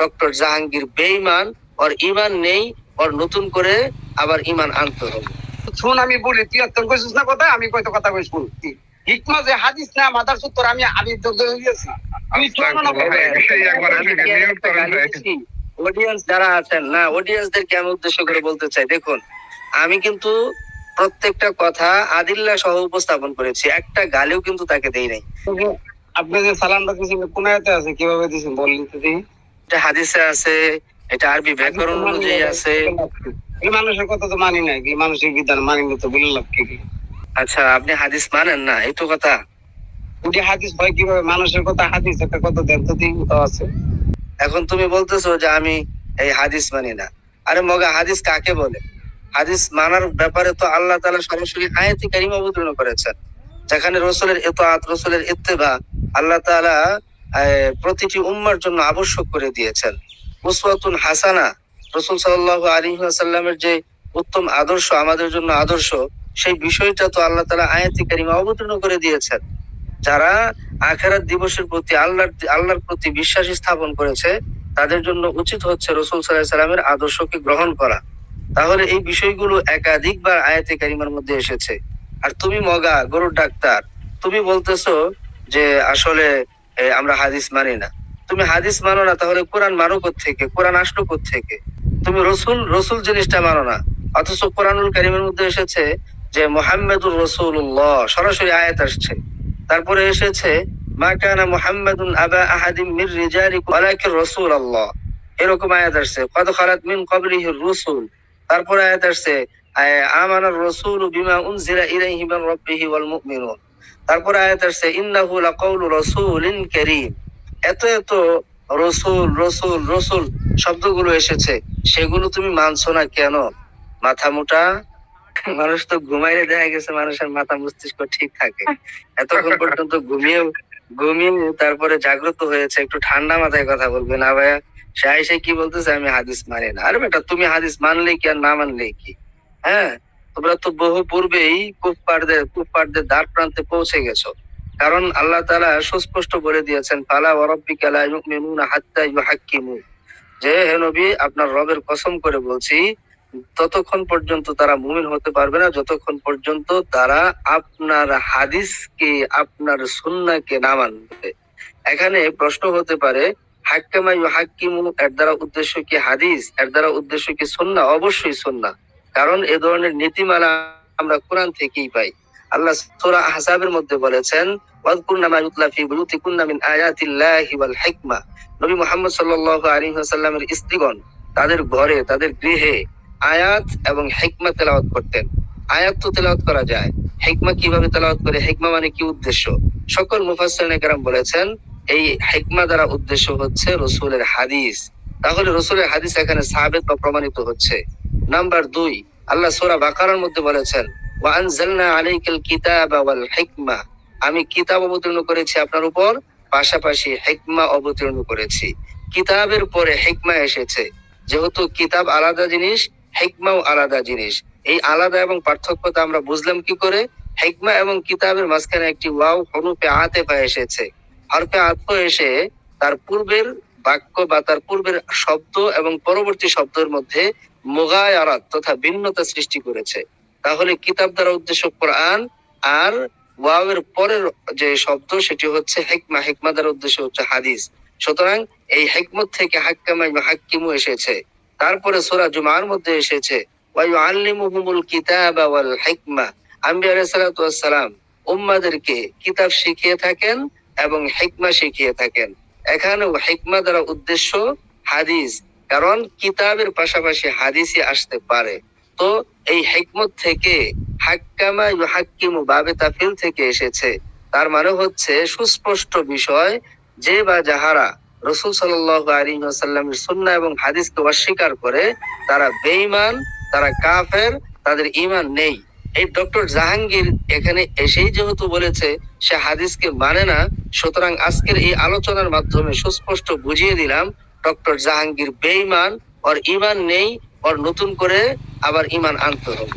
Doctor Jahangir বেঈমান ওর ইমান নেই ওর নতুন করে আবার ইমান আনতে হবে। শুন আমি বলি তুই অত্যন্ত কইছিস না কথা আমি কয়তো কথা কই শুন হিকমা যে হাদিস না মাদার সূত্র আমি আমি হয়ে বলে। সেই একবার আমি? অডিয়েন্স যারা আছেন না অডিয়েন্সদেরকে আমি উদ্দেশ্য করে বলতে চাই দেখুন আমি কিন্তু প্রত্যেকটা কথা আদিল্লা সহ উপস্থাপন করেছি একটা গালিও কিন্তু তাকে দেই নাই। আপনি যে সালামটা দিয়েছেন কোন আয়াতে আছে? কীভাবে দিয়েছেন বললেন তো দেখি। এটা হাদিসে আছে এটা আরবি ব্যাকরণ অনুযায়ী আছে। মানুষের কথা তো মানি নাই কি মানুষের বিধান মানি না তো কি? আচ্ছা আপনি হাদিস মানেন না এই তো কথা। ওটি হাদিস হয় কীভাবে? মানুষের কথা হাদিস একটা কথা দেন তো দিন তো আছে। এখন তুমি বলতেছো যে আমি এই হাদিস মানি না। আরে মগা হাদিস কাকে বলে? হাদিস মানার ব্যাপারে তো আল্লাহ তাআলা সরাসরি আয়াতি কারিমা অবতীর্ণ করেছেন। যেখানে রসুলের ইতাআত রসুলের ইত্তেবা আল্লাহ তাআলা আহ, প্রতিটি উম্মার জন্য আবশ্যক করে দিয়েছেন। উসওয়াতুন হাসানা, রসুল সাল্লাল্লাহু আলাইহি ওয়াসাল্লামের যে উত্তম আদর্শ, আমাদের জন্য আদর্শ, সেই বিষয়টা তো আল্লাহ তাআলা আয়াতি কারিমা অবতীর্ণ করে দিয়েছেন। যারা আখেরাত দিবসের প্রতি আল্লাহর আল্লাহর প্রতি বিশ্বাস স্থাপন করেছে, তাদের জন্য উচিত হচ্ছে রসুল সাল্লাহ সাল্লামের আদর্শকে গ্রহণ করা। তাহলে এই বিষয়গুলো একাধিকবার আয়াতে কারিমার মধ্যে এসেছে। আর তুমি মগা, গরুর ডাক্তার, তুমি বলতেছো যে আসলে আমরা হাদিস মানি না। তুমি হাদিস মানো না, তাহলে কোরআন মানো থেকে কোরআন আসলো থেকে তুমি রসুল রসুল জিনিসটা মানো না। অথচ কোরআনুল কারিমের মধ্যে এসেছে যে মোহাম্মদুর রসুল্লাহ সরাসরি আয়াত আসছে। তারপরে এসেছে, মা কানা আবা আহাদিম মির এরকম আয়াত আসছে, কদ খালাত মিন রুসুল। তারপরে আয়াত আসছে আমানার রাসূলু বিমা উনজিলা ইলাইহি মির রাব্বিহি ওয়াল মুমিনুন। তারপরে আয়াত আসছে, ইন্নাহু লাকাউলু রাসূলিন কারীম। এত এত রসুল রসুল রসুল শব্দগুলো এসেছে। সেগুলো তুমি মানছো না কেন? মাথা মোটা? মানুষ তো ঘুমাইলে দেখা গেছে মানুষের মাথা মস্তিষ্ক ঠিক থাকে। এতক্ষণ পর্যন্ত ঘুমিয়ে ঘুমিয়ে তারপরে জাগ্রত হয়েছে। একটু ঠান্ডা মাথায় কথা বলবে না ভাইয়া? সে কি বলতেছে, আমি হাদিস মানি না। আরে বেটা, তুমি হাদিস মানলে কি আর না মানলে কি? হ্যাঁ? তোমরা তো বহু পূর্বেই কুফপারদের কুফপারদের দ্বার প্রান্তে পৌঁছে গেছো। কারণ আল্লাহ তাআলা সুস্পষ্ট বলে দিয়েছেন, ফালা ওয়ারাব্বিকা লা ইউমিনুনা হাত্তা ইউহাক্কিমু যে, হে নবী, আপনার রবের কসম করে বলছি, ততক্ষণ পর্যন্ত তারা মুমিন হতে পারবে না, যতক্ষণ পর্যন্ত তারা আপনার হাদিসকে, আপনার সুন্নাহকে না মানবে। এখানে প্রশ্ন হতে পারে, হাক্কামা ইউহাক্কিমু এর দ্বারা উদ্দেশ্য কি হাদিস? এর দ্বারা উদ্দেশ্য কি সুন্নাহ? অবশ্যই সুন্নাহ। কারণ এ ধরনের নীতিমালা আমরা কোরআন থেকেই পাই। আল্লাহ সূরা আহজাবের মধ্যে বলেছেন মিন আয়াতিল্লাহি ওয়াল হিকমা। নবী মুহাম্মদ সাল্লাল্লাহু আলাইহি ওয়াসাল্লামের স্ত্রীগণ তাদের ঘরে, তাদের গৃহে আয়াত এবং হিকমা তেলাওয়াত করতেন। আয়াত তো তেলাওয়াত করা যায়। হিকমা কীভাবে তেলাওয়াত করে? হিকমা মানে কি উদ্দেশ্য? সকল মুফাসসিরিন বলেছেন, এই হিকমা দ্বারা উদ্দেশ্য হচ্ছে রসুলের হাদিস। তাহলে রসুলের হাদিস এখানে সাবেত বা প্রমাণিত হচ্ছে। নাম্বার দুই, আল্লাহ সূরা বাকারার মধ্যে বলেছেন, ওয়া আনজালনা আলাইকাল কিতাবা ওয়াল হিকমা। আমি কিতাব অবতীর্ণ করেছি আপনার উপর, পাশাপাশি হিকমা অবতীর্ণ করেছি। কিতাবের পরে হিকমা এসেছে। যেহেতু কিতাব আলাদা জিনিস, হিকমাও আলাদা জিনিস। এই আলাদা এবং পার্থক্যতা আমরা বুঝলাম কি করে? হিকমা এবং কিতাবের মাঝখানে একটি ওয়াও হরুপে আতে আতেফা এসেছে। হরফে আতফ এসে তার পূর্বের বাক্য বা তার পূর্বের শব্দ এবং পরবর্তী শব্দের মধ্যে মোগায়ারাত তথা ভিন্নতা সৃষ্টি করেছে। তাহলে কিতাব দ্বারা উদ্দেশ্য কোরআন আর ওয়াওয়ের পরের যে শব্দ সেটি হচ্ছে হেকমা। হেকমা দ্বারা উদ্দেশ্য হচ্ছে হাদিস। সুতরাং এই হেকমত থেকে হাক্কামা হাক্কিমু এসেছে। তারপরে সোরা জুমার মধ্যে এসেছে, ওয়া ইউআল্লিমুহুমুল কিতাবা ওয়াল হিকমা। আম্বিয়া আলাইহিস সালাম, উম্মাদেরকে কিতাব শিখিয়ে থাকেন এবং হিকমা শিখিয়ে থাকেন। এখানেও হিকমা দ্বারা উদ্দেশ্য হাদিস, কারণ কিতাবের পাশাপাশি হাদিসই আসতে পারে। তো এই হিকমত থেকে হাক্কামা বাবে তাফিল থেকে এসেছে। তার মানে হচ্ছে সুস্পষ্ট বিষয় যে বা যাহারা রসুল সুন্নাহ এবং হাদিসকে অস্বীকার করে, তারা বেঈমান, তারা কাফের, তাদের ঈমান নেই। এই ডক্টর জাহাঙ্গীর এখানে এসেই যেহেতু বলেছে, সে হাদিসকে মানে না সুতরাং আজকের এই আলোচনার মাধ্যমে সুস্পষ্ট বুঝিয়ে দিলাম, ডক্টর জাহাঙ্গীর বেঈমান, ওর ইমান নেই, ওর নতুন করে আবার ইমান আনতে হবে।